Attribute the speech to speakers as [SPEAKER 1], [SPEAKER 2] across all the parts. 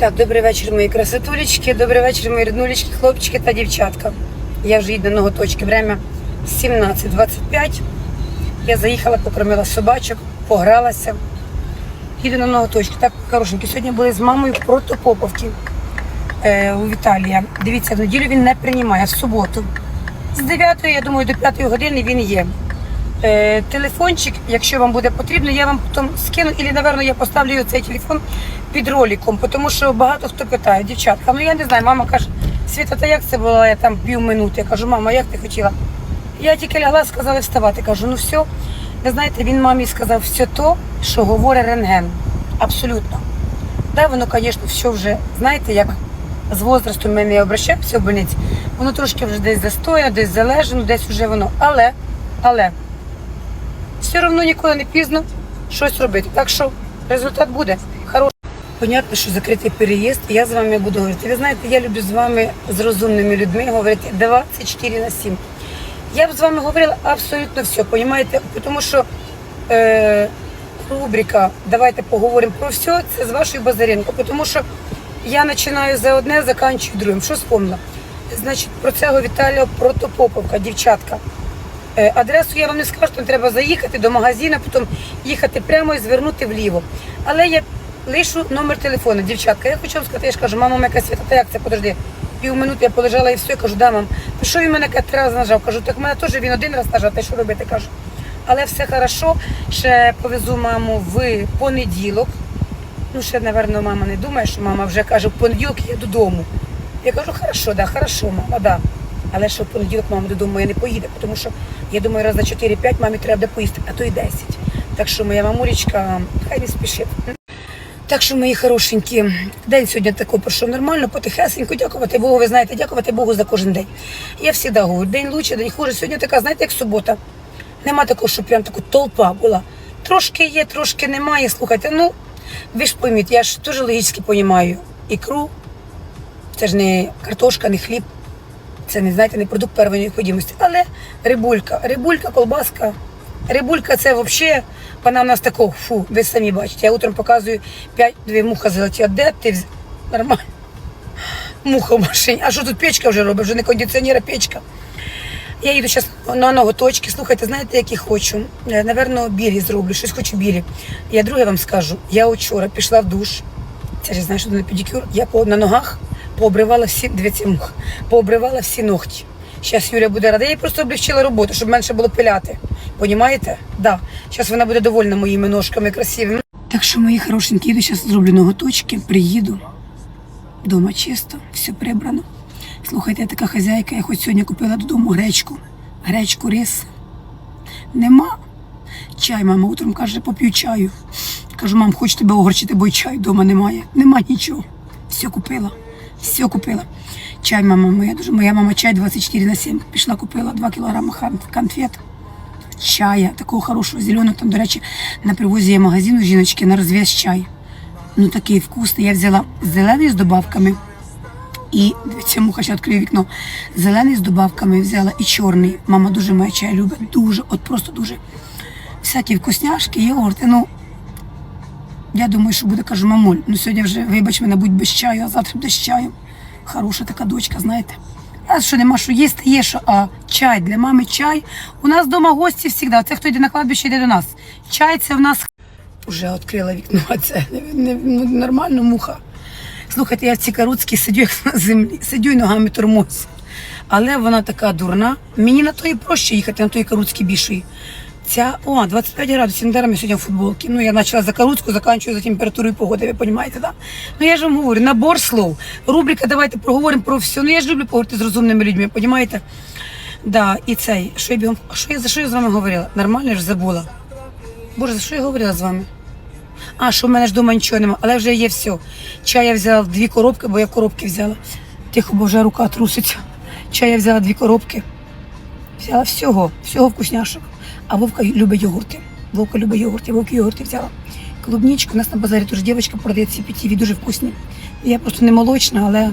[SPEAKER 1] Так, добрий вечір, мої красотулечки, добрий вечір, мої ріднулечки, хлопчики та дівчатка. Я вже їду на ноготочки. Время 17.25. Я заїхала, покормила собачок, погралася. Їду на ноготочки. Так, хорошенькі. Сьогодні були з мамою в Протопоповці е, у Віталія. Дивіться, в неділю він не приймає, в суботу. З 9, я думаю, до 5 години він є. Е, телефончик, якщо вам буде потрібно, я вам потім скину, і, напевно, я поставлю цей телефон під роликом, тому що багато хто питає, дівчатка, ну я не знаю, мама каже, Світа, та як це було, я там пів минути. Я кажу, мама, як ти хотіла? Я тільки лягла, сказали вставати. Кажу, ну все. Ви знаєте, він мамі сказав все то, що говорить рентген. Абсолютно. Да, воно, звісно, все вже, знаєте, як з возрастом ми не обращаємося в больниці, воно трошки вже десь застояно, десь залежно, десь вже воно. Але, але, все одно ніколи не пізно щось робити. Так що результат буде хороший. Понятно, що закритий переїзд, я з вами буду говорити. Ви знаєте, я люблю з вами, з розумними людьми, говорити 24 на 7. Я б з вами говорила абсолютно все, понімаєте? Тому що е, рубрика Давайте поговоримо про все, це з вашою Базаренко. Тому що я починаю за одне, заканчую другим. Що спомнила? Значить, про цього Віталія Протопоповка, дівчатка. Е, Адресу я вам не скажу, там треба заїхати до магазину, потім їхати прямо і звернути вліво. Але я лишу номер телефону, дівчатка. Я хочу вам сказати, я ж кажу, мама моя свята, та як це подожди. Пів минути я полежала і все, я кажу, да, мам. То що він мене три нажав? Кажу, так в мене теж він один раз нажав, та що робити? Кажу. Але все хорошо, ще повезу маму в понеділок. Ну, ще, напевно, мама не думає, що мама вже каже, в понеділок я додому. Я кажу, хорошо, да, хорошо, мама, да. Але що в понеділок мама додому я не поїде, тому що я думаю, раз за 4-5 мамі треба поїсти, а то і 10. Так що моя мамулечка хай не спішить. Так що, мої хорошенькі, день сьогодні такий пройшов нормально, потихесенько, дякувати Богу, ви знаєте, дякувати Богу за кожен день. Я завжди говорю, день лучше, день хуже. Сьогодні така, знаєте, як субота. Нема такого, щоб прям така толпа була. Трошки є, трошки немає. Слухайте, ну ви ж пойміть, я ж дуже логічно розумію. Ікру, це ж не картошка, не хліб, це не знаєте, не продукт первої необхідності. Але рибулька, рибулька, колбаска. Рибулька це взагалі, вона в нас такого, фу, ви самі бачите. Я утром показую п'ять дві муха золоті. А де ти вз- нормально? Муха в машині. А що тут печка вже робить? Вже не кондиціонер, а печка. Я їду зараз на ноготочки. Слухайте, знаєте, які хочу? Е, Наверно, білі зроблю, щось хочу білі. Я друге вам скажу. Я вчора пішла в душ. Це ж знаєш, що на педикюр. Я на ногах пообривала всі, дивіться, пообривала всі ногті. Зараз Юля буде рада. Я їй просто облегчила роботу, щоб менше було пиляти. Понімаєте? Да. Зараз вона буде довольна моїми ножками красивими. Так що, мої хорошенькі, їду зараз зроблю ноготочки, приїду. Дома чисто, все прибрано. Слухайте, я така хазяйка, я хоч сьогодні купила додому гречку. Гречку, рис. Нема. Чай, мама утром каже, поп'ю чаю. Кажу, мам, хочу тебе огорчити, бо й чаю вдома немає. Нема нічого. Все купила. Все купила. Чай, мама моя, дуже моя мама чай 24 на 7. Пішла, купила 2 кілограми конфет. Чая, такого хорошого, зеленого. Там, до речі, на привозі є магазин у жіночки на розв'яз чай. Ну такий вкусний. Я взяла зелений з добавками. І муха ще відкриє вікно. Зелений з добавками взяла і чорний. Мама дуже моя чай любить. Дуже, от просто дуже. Всякі вкусняшки, йогурти. Ну, я думаю, що буде, кажу, мамуль. Ну сьогодні вже, вибач мене, будь без чаю, а завтра буде з чаєм. Хороша така дочка, знаєте. А що нема що їсти, є що, а чай для мами чай. У нас вдома гості завжди. Це хто йде на кладбище, йде до нас. Чай це в нас. Уже відкрила вікно, а це не, не, ну, нормально муха. Слухайте, я в цій каруцькій сидю як на землі, сидю і ногами тормозь. Але вона така дурна. Мені на тої проще їхати, на тої каруцькій більшої. Ця, о, 25 градусів, недаром я сьогодні в футболці. Ну, я почала за каруцьку, заканчую за температурою погоди, ви розумієте, да? Ну, я ж вам говорю, набор слов. Рубрика, давайте поговоримо про все. Ну, я ж люблю поговорити з розумними людьми, розумієте? Да, і цей, що я що я, за що я з вами говорила? Нормально, я ж забула. Боже, за що я говорила з вами? А, що в мене ж вдома нічого нема, але вже є все. Чай я взяла дві коробки, бо я коробки взяла. Тихо, бо вже рука труситься. Чай я взяла дві коробки. Взяла всього, всього вкусняшок. А Вовка любить йогурти. Вовка любить йогурти, Вовки йогурти взяла. Клубничку, у нас на базарі теж дівчинка продає ці питіві, дуже вкусні. Я просто не молочна, але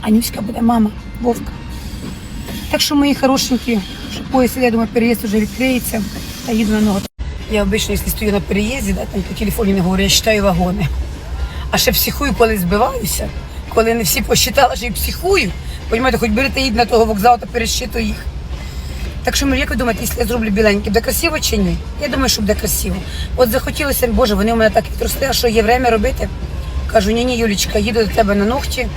[SPEAKER 1] Анюська буде мама, Вовка. Так що, мої хорошенькі, що поїзд, я думаю, переїзд вже відкриється, та їду на ногу. Я обично, якщо стою на переїзді, да, там по телефону не говорю, я читаю вагони. А ще психую, коли збиваюся, коли не всі посчитали, що я психую. Понімаєте, хоч берете їдь на того вокзалу та пересчитуй їх. Так що, як ви думаєте, якщо я зроблю біленьке, буде красиво чи ні? Я думаю, що буде красиво. От захотілося, Боже, вони у мене так відросли, а що є время робити? Кажу, ні, ні, Юлічка, їду до тебе на ногті,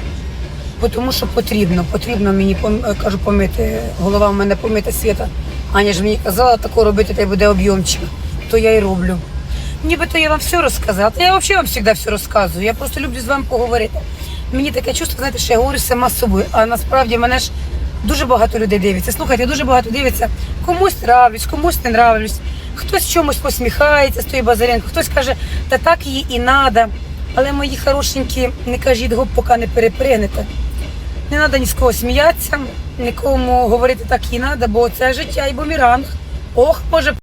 [SPEAKER 1] тому що потрібно. Потрібно мені е, кажу, помити. Голова в мене помита світа. Аня ж мені казала, тако робити, та й буде об'ємчик. То я й роблю. Нібито я вам все розказала. Я взагалі вам завжди все розказую. Я просто люблю з вами поговорити. Мені таке чувство, знаєте, що я говорю сама з собою, а насправді мене ж дуже багато людей дивиться. Слухайте, дуже багато дивиться. Комусь нравлюсь, комусь не нравлюсь. Хтось чомусь посміхається з тої Базаренко, хтось каже, та так їй і надо. Але мої хорошенькі, не кажіть гоп, поки не перепригнете. Не треба ні з кого сміятися, нікому говорити так і треба, бо це життя і бумеранг. Ох, Боже.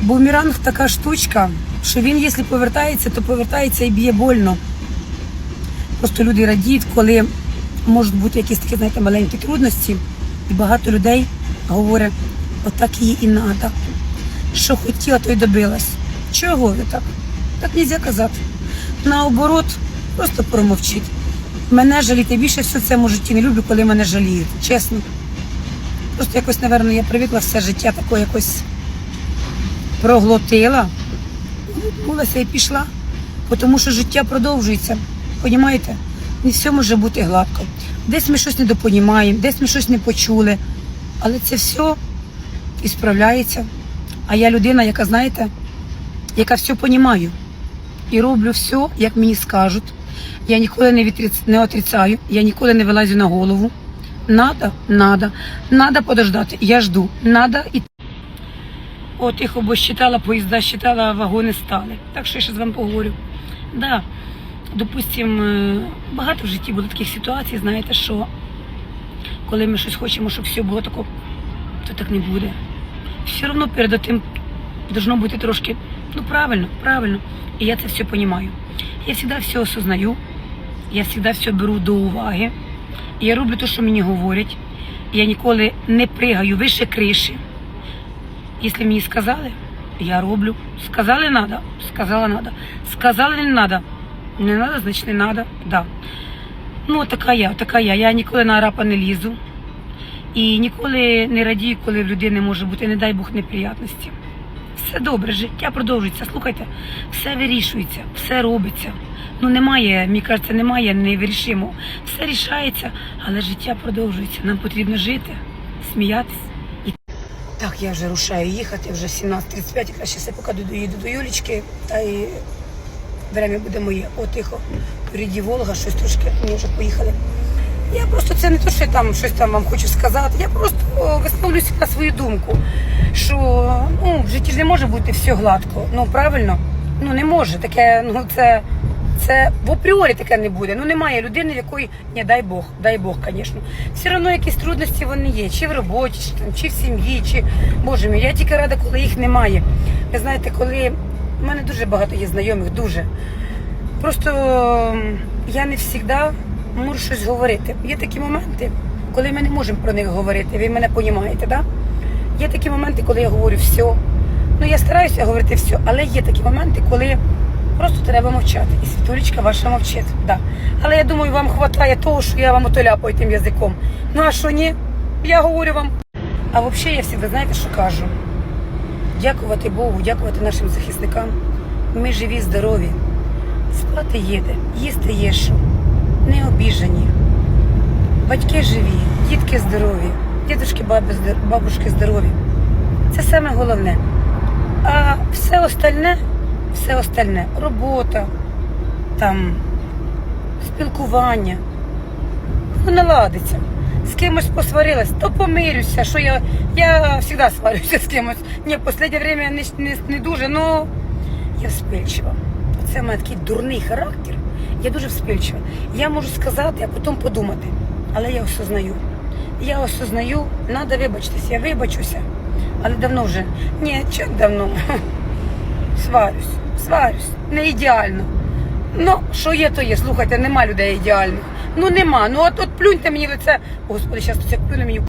[SPEAKER 1] Бумеранг така штучка, що він, якщо повертається, то повертається і б'є больно. Просто люди радіють, коли можуть бути якісь такі, знаєте, маленькі трудності, і багато людей говорять, отак їй і треба. Що хотіла, то й добилась. Чого ви так? Так не можна казати. Наоборот, просто промовчіть. Мене жаліти більше всього в цьому житті не люблю, коли мене жаліють. Чесно. Просто якось, напевно, я привикла все життя таке якось проглотила, відмулася і пішла, тому що життя продовжується. Понімаєте? Не все може бути гладко. Десь ми щось недопонімаємо, десь ми щось не почули. Але це все і справляється. А я людина, яка, знаєте, яка все понімаю. І роблю все, як мені скажуть. Я ніколи не, відріц... не отрицаю, я ніколи не вилазю на голову. Надо, надо, надо подождати. Я жду. Надо і о, тихо, бо считала поїзда, считала, вагони стали. Так що я ще з вами поговорю. Да, допустим, е, багато в житті було таких ситуацій, знаєте, що коли ми щось хочемо, щоб все було тако, то так не буде. Все одно перед тим должно бути трошки, ну правильно, правильно. І я це все розумію. Я завжди все осознаю, я завжди все беру до уваги. Я роблю те, що мені говорять. Я ніколи не пригаю вище криші. Якщо мені сказали, я роблю. Сказали надо, сказала надо. Сказали не надо. Не надо, значить не надо. Да. Ну, така я, така я. Я ніколи на арапа не лізу. І ніколи не радію, коли в людини може бути, не дай Бог, неприятності. Все добре, життя продовжується. Слухайте, все вирішується, все робиться. Ну немає, мені кажеться, немає невирішимо. Все рішається, але життя продовжується. Нам потрібно жити, сміятися. Так, я вже рушаю їхати, вже 17.35, краще все поки доїду до Юлічки, та і время буде моє. О, тихо, впереді Волга, щось трошки, ми вже поїхали. Я просто це не те, що я там щось там вам хочу сказати. Я просто висловлюся на свою думку, що ну, в житті ж не може бути все гладко. Ну правильно? Ну не може. Таке, ну це, це в апріорі таке не буде. Ну немає людини, в якої, ні, дай Бог, дай Бог, звісно. Все одно якісь трудності вони є, чи в роботі, чи, там, чи в сім'ї, чи Боже мій, я тільки рада, коли їх немає. Ви знаєте, коли в мене дуже багато є знайомих, дуже. Просто я не завжди можу щось говорити. Є такі моменти, коли ми не можемо про них говорити. Ви мене розумієте, да? Є такі моменти, коли я говорю все. Ну я стараюся говорити все, але є такі моменти, коли просто треба мовчати. І світулечка ваша мовчить. Да. Але я думаю, вам вистачає того, що я вам отоляпаю тим язиком. Ну а що ні? Я говорю вам. А взагалі я завжди знаєте, що кажу? Дякувати Богу, дякувати нашим захисникам. Ми живі, здорові. Спати їде, їсти є що. Не обіжені. Батьки живі, дітки здорові, дідушки, баби, бабушки здорові. Це саме головне. А все остальне, все остальне, робота, там, спілкування, ну, наладиться. З кимось посварилась, то помирюся, що я, я завжди сварюся з кимось. Ні, в останнє время не, не, не дуже, ну я вспильчива. Це в мене такий дурний характер. Я дуже вспильчива. Я можу сказати, а потім подумати. Але я осознаю. Я осознаю, треба вибачитися, я вибачуся. Але давно вже. Ні, чого давно. Сварюсь, сварюсь. Не ідеально. Ну, що є, то є. Слухайте, нема людей ідеальних. Ну нема. Ну от, от плюньте мені в лице. Господи, зараз тут як плюне мені.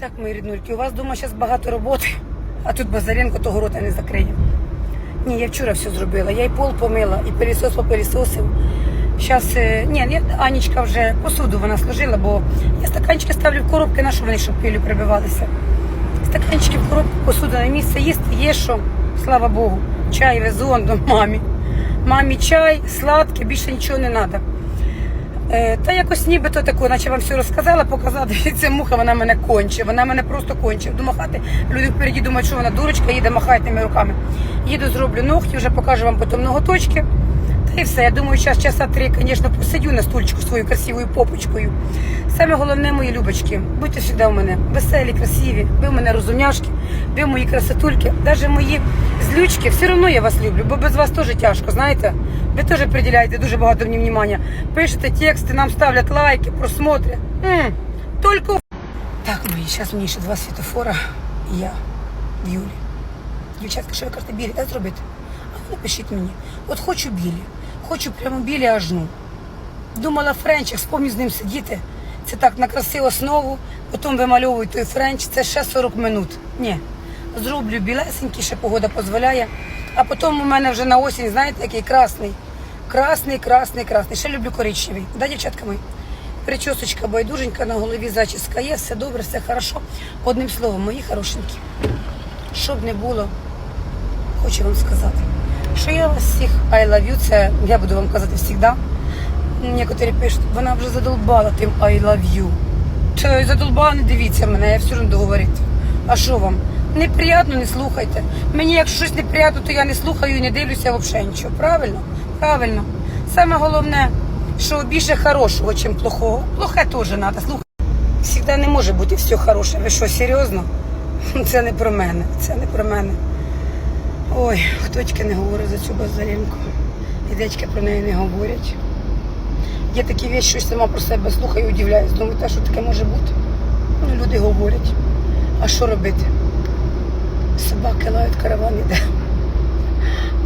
[SPEAKER 1] Так, мої ріднульки, у вас вдома зараз багато роботи, а тут Базаренко того рота не закриє. Ні, я вчора все зробила. Я і пол помила, і пилісос попилісосив. Зараз, ні, ні, Анічка вже посуду вона служила, бо я стаканчики ставлю в коробки, на що вони щоб пилю прибивалися. Стаканчики в коробку, посуду на місце їсти, є що, слава Богу. Чай везу до мамі. Мамі чай, сладке, більше нічого не треба. Е, та якось нібито тако, наче вам все розказала, показала, дивіться, муха, вона мене конче, вона мене просто конче. Домахати, махати, люди впереді думають, що вона дурочка, їде махає тими руками. Їду, зроблю ногті, вже покажу вам потім ноготочки. І все. Я думаю, зараз часа три, звісно, посидю на стульчику своєю красивою попочкою. Саме головне, мої любочки, будьте завжди у мене веселі, красиві, ви в мене розумняшки, ви мої красотульки, навіть мої злючки, все одно я вас люблю, бо без вас теж тяжко, знаєте? Ви теж приділяєте дуже багато мені внимання. Пишете тексти, нам ставлять лайки, просмотри. М, Тільки так, мої, зараз мені ще два світофора, і я в Юлі. Дівчатка, що ви кажете, білі, де зробити? А ну напишіть мені. От хочу білі, хочу прямо білі аж ну. Думала френчик, спомню з ним сидіти. Це так на красиву основу, потім вимальовую той френч, це ще 40 минут. Ні. Зроблю білесенький, ще погода дозволяє. А потім у мене вже на осінь, знаєте, який красний. Красний, красний, красний. Ще люблю коричневий. Да, дівчатка мої? Причосочка байдуженька, на голові зачіска є, все добре, все хорошо. Одним словом, мої хорошенькі. Щоб не було, хочу вам сказати, що я вас всіх I love you, це я буду вам казати завжди. Некоторі пишуть, вона вже задолбала тим I love you. Та задолбала, не дивіться мене, я все одно буду. А що вам? Неприятно, не слухайте. Мені, якщо щось неприятно, то я не слухаю і не дивлюся взагалі нічого. Правильно? Правильно. Саме головне, що більше хорошого, ніж плохого. Плохе теж треба слухати. Завжди не може бути все хороше. Ви що, серйозно? Це не про мене. Це не про мене. Ой, хто тільки не говорить за цю базарінку. І дечки про неї не говорять. Є такі речі, що сама про себе слухаю і удивляюсь. Думаю, та що таке може бути? Ну, люди говорять. А що робити? Собаки лають, караван іде.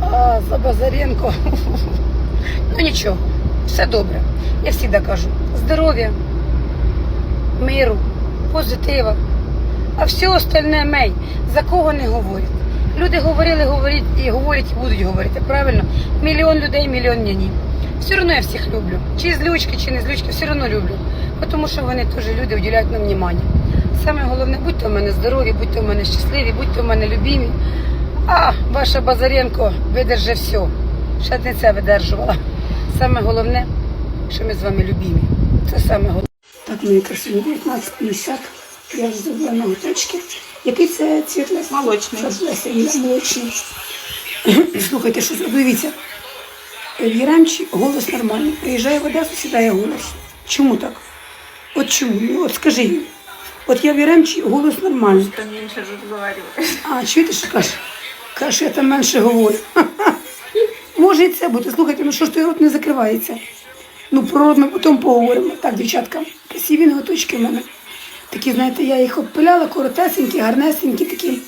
[SPEAKER 1] А за Базаренко. Ну нічого, все добре. Я завжди кажу, здоров'я, миру, позитива. А все остальне мей, за кого не говорять. Люди говорили, говорять і говорять, і будуть говорити. Правильно? Мільйон людей, мільйон ні. Все одно я всіх люблю. Чи злючки, чи не злючки, все одно люблю. Тому що вони теж люди уділяють нам внимання. Саме головне, будьте у мене здорові, будьте у мене щасливі, будьте у мене любімі. А ваша Базаренко видержи все. Ще не це видержувала. Саме головне, що ми з вами любімі. Це саме головне. Так, мої красиві, 1950. Я зробила ноготочки. Який це цвіт Леся?
[SPEAKER 2] Молочний.
[SPEAKER 1] Це молочний. Слухайте, що дивіться. В Яремчі голос нормальний. Приїжджає в Одесу, сідає голос. Чому так? От чому? Ну, От скажи їм. От я в Яремчі голос нормальний.
[SPEAKER 2] Что меньше разговариваешь.
[SPEAKER 1] А, чуєте, що каже? Каже, що я там менше говорю. Може і це бути. Слухайте, ну що ж той рот не закривається? Ну, про рот ми потім поговоримо. Так, дівчатка, красиві ноготочки в мене. Такі, знаєте, я їх обпиляла, коротесенькі, гарнесенькі, такі,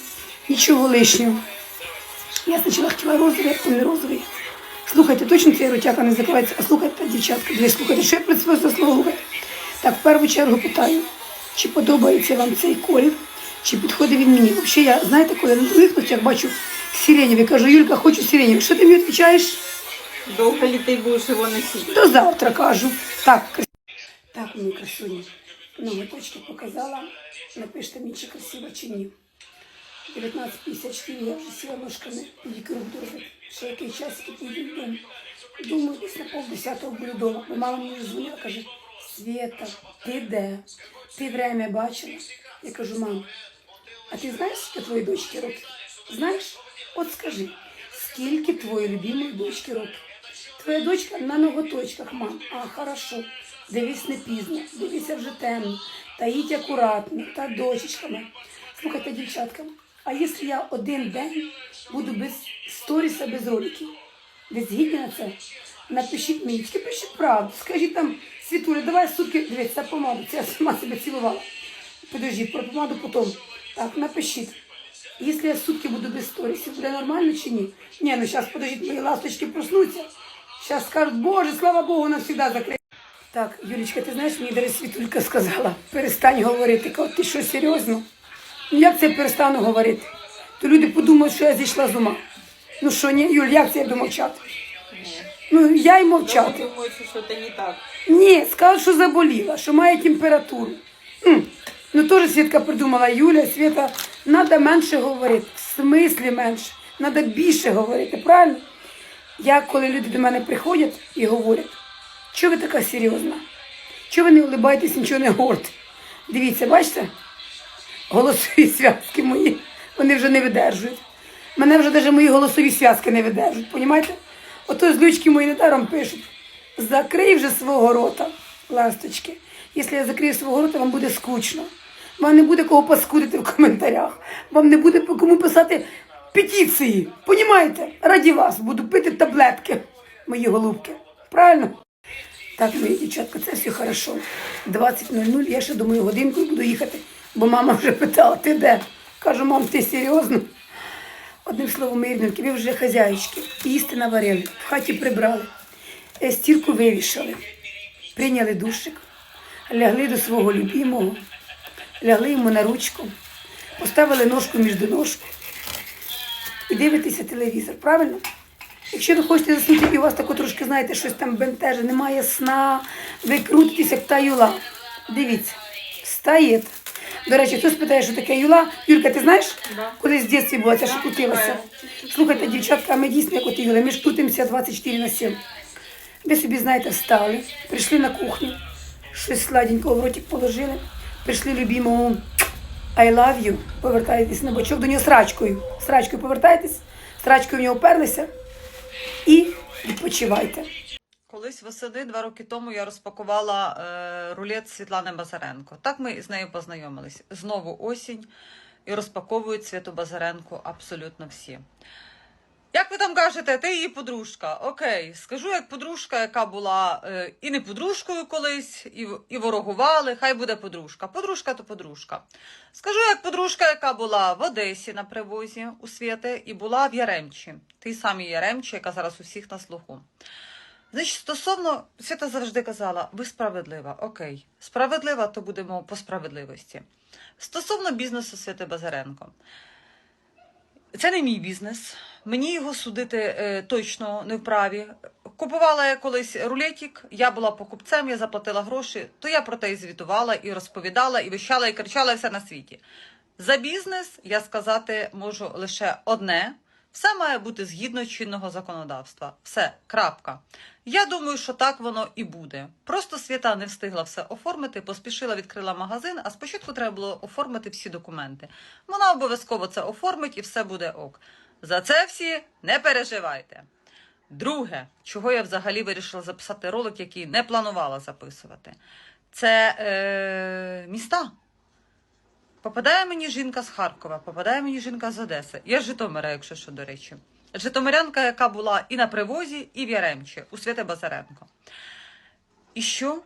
[SPEAKER 1] нічого лишнього. Я спочатку хотіла розовий, а не розовий. Слухайте, точно цей ротяка не закривається. А слухайте, дівчатка, дві слухайте, що я про це заслуговую. Так, в першу чергу питаю, чи подобається вам цей колір, чи підходить він мені. Взагалі, я, знаєте, коли на других ночах бачу сиренєвий, кажу, Юлька, хочу сиренєвий. Що ти мені відповідаєш?
[SPEAKER 2] Долго ли ты будешь его носить?
[SPEAKER 1] До завтра кажу. Так, так, мені красуні. Ноготочки показала. Напишите мені, чи красиво, чи ні. 19.54 я вже сіла ножками лікарю робити. Ще який час поїду додому. Думаю, десь на полдесятого буду вдома. Бо мама мені дзвонила, каже, Света, ти де? Ти время бачила? Я кажу, мам, а ти знаєш, скільки твоїй дочці років? Знаєш? От скажи, скільки твоїй любимої дочки років? Твоя дочка на ноготочках, мам. А, хорошо. Дивись не пізно, дивися вже темно. Та їдь акуратно, та дочечками. Слухайте, дівчатка, а якщо я один день буду без сторіса, без роликів? Ви згідні на це? Напишіть мені, тільки пишіть правду. Скажіть там, Світуля, давай сутки, дивись, це помаду, це я сама себе цілувала. Подожди, про помаду потім. Так, напишіть. Якщо я сутки буду без сторісів, буде нормально чи ні? Ні, ну зараз, подождіть, мої ласточки проснуться. Зараз скажуть, Боже, слава Богу, навсегда закриє. Так, Юлічка, ти знаєш, мені даже Світулька сказала, перестань говорити. Кажу, ти що, серйозно? Ну як це перестану говорити? То люди подумають, що я зійшла з ума. Ну що, ні, Юль, як це я буду мовчати? Ну, я й
[SPEAKER 2] Я
[SPEAKER 1] мовчати.
[SPEAKER 2] думаю, що щось не так.
[SPEAKER 1] Ні, сказала, що заболіла, що має температуру. М, Ну теж Свідка придумала Юля, Світа, треба менше говорити. В смислі менше. Треба більше говорити, правильно? Я, коли люди до мене приходять і говорять, що ви така серйозна? Чого ви не улибаєтесь, нічого не говорите? Дивіться, бачите? Голосові зв'язки мої, вони вже не видержують. Мене вже навіть мої голосові зв'язки не видержують, понімаєте? Ото злючки мої недаром пишуть. Закрий вже свого рота, ласточки. Якщо я закрию свого рота, вам буде скучно. Вам не буде кого паскудити в коментарях. Вам не буде кому писати петиції. Понімаєте? Раді вас буду пити таблетки, мої голубки. Правильно? Так, мої дівчатка, це все хорошо. 20.00, я ще думаю, годинку буду їхати, бо мама вже питала, ти де? Кажу, мам, ти серйозно? Одним словом, мої рідненькі, ви вже хазяїчки, їсти наварили, в хаті прибрали, е, стірку вивішали, прийняли душик, лягли до свого любимого, лягли йому на ручку, поставили ножку між ножку і дивитеся телевізор, правильно? Якщо ви хочете заснути, і у вас тако трошки, знаєте, щось там бентеже, немає сна, ви крутитесь, як та юла. Дивіться, встаєте. До речі, хтось питає, що таке юла. Юлька, ти знаєш?
[SPEAKER 2] Да.
[SPEAKER 1] Колись в дитинстві була, ця що крутилася. Слухайте, дівчатка, ми дійсно як от юли, ми ж крутимося 24 на 7. Ви собі, знаєте, встали, прийшли на кухню, щось сладенького в ротик положили, прийшли любимому I love you, повертаєтесь на бочок до нього срачкою. Срачкою повертаєтесь, срачкою в нього вперлися і відпочивайте.
[SPEAKER 3] Колись восени два роки тому я розпакувала е, рулет Світлани Базаренко. Так ми з нею познайомились. Знову осінь і розпаковують Світу Базаренко абсолютно всі. Як ви там кажете, ти її подружка? Окей, скажу як подружка, яка була е, і не подружкою колись, і, і ворогували, хай буде подружка. Подружка то подружка. Скажу як подружка, яка була в Одесі на привозі у Свєти, і була в Яремчі, тій самій Яремчі, яка зараз у всіх на слуху. Значить, стосовно Свята завжди казала, ви справедлива. Окей, справедлива, то будемо по справедливості. Стосовно бізнесу Святи Базаренко, це не мій бізнес. Мені його судити е, точно не вправі. Купувала я колись рулетик, я була покупцем, я заплатила гроші, то я про те і звітувала, і розповідала, і вищала, і кричала і все на світі. За бізнес я сказати можу лише одне: все має бути згідно чинного законодавства. Все, крапка. Я думаю, що так воно і буде. Просто свята не встигла все оформити, поспішила, відкрила магазин, а спочатку треба було оформити всі документи. Вона обов'язково це оформить і все буде ок. За це всі не переживайте. Друге, чого я взагалі вирішила записати ролик, який не планувала записувати, це е, міста. Попадає мені жінка з Харкова, попадає мені жінка з Одеси. Я з Житомира, якщо що, до речі. Житомирянка, яка була і на привозі, і в Яремчі, у Святе Базаренко. І що?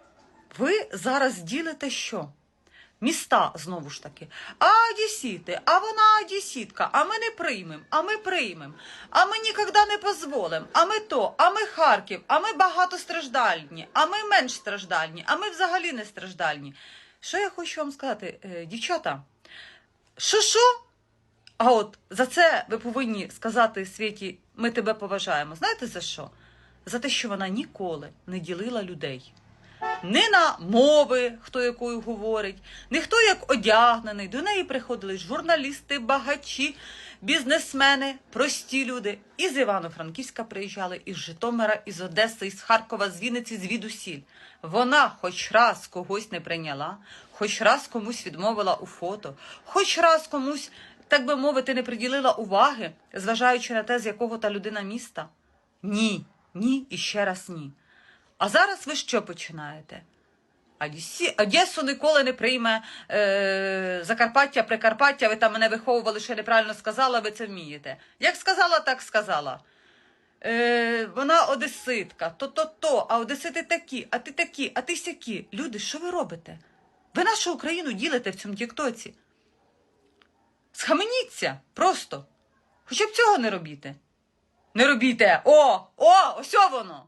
[SPEAKER 3] Ви зараз ділите що? Міста знову ж таки. А одесіти, а вона одесітка, а ми не приймемо, а ми приймемо, а ми ніколи не дозволимо, а ми то, а ми Харків, а ми багатостраждальні, а ми менш страждальні, а ми взагалі не страждальні. Що я хочу вам сказати, е, дівчата? Що що? А от за це ви повинні сказати світі, ми тебе поважаємо. Знаєте за що? За те, що вона ніколи не ділила людей. Не на мови, хто якою говорить, не хто як одягнений. До неї приходили журналісти, багачі, бізнесмени, прості люди. Із Івано-Франківська приїжджали, із Житомира, із Одеси, із Харкова, з Вінниці, звідусіль. Вона хоч раз когось не прийняла, хоч раз комусь відмовила у фото, хоч раз комусь, так би мовити, не приділила уваги, зважаючи на те, з якого та людина міста. Ні, ні і ще раз ні. А зараз ви що починаєте? Одесу ніколи не прийме е, Закарпаття, Прикарпаття, ви там мене виховували, що я неправильно сказала, ви це вмієте. Як сказала, так сказала. Е, вона одеситка, то-то-то, а одесити такі, а ти такі, а ти сякі. Люди, що ви робите? Ви нашу Україну ділите в цьому тіктоці. Схаменіться просто. Хоча б цього не робіте. Не робіте. О, о, ось воно.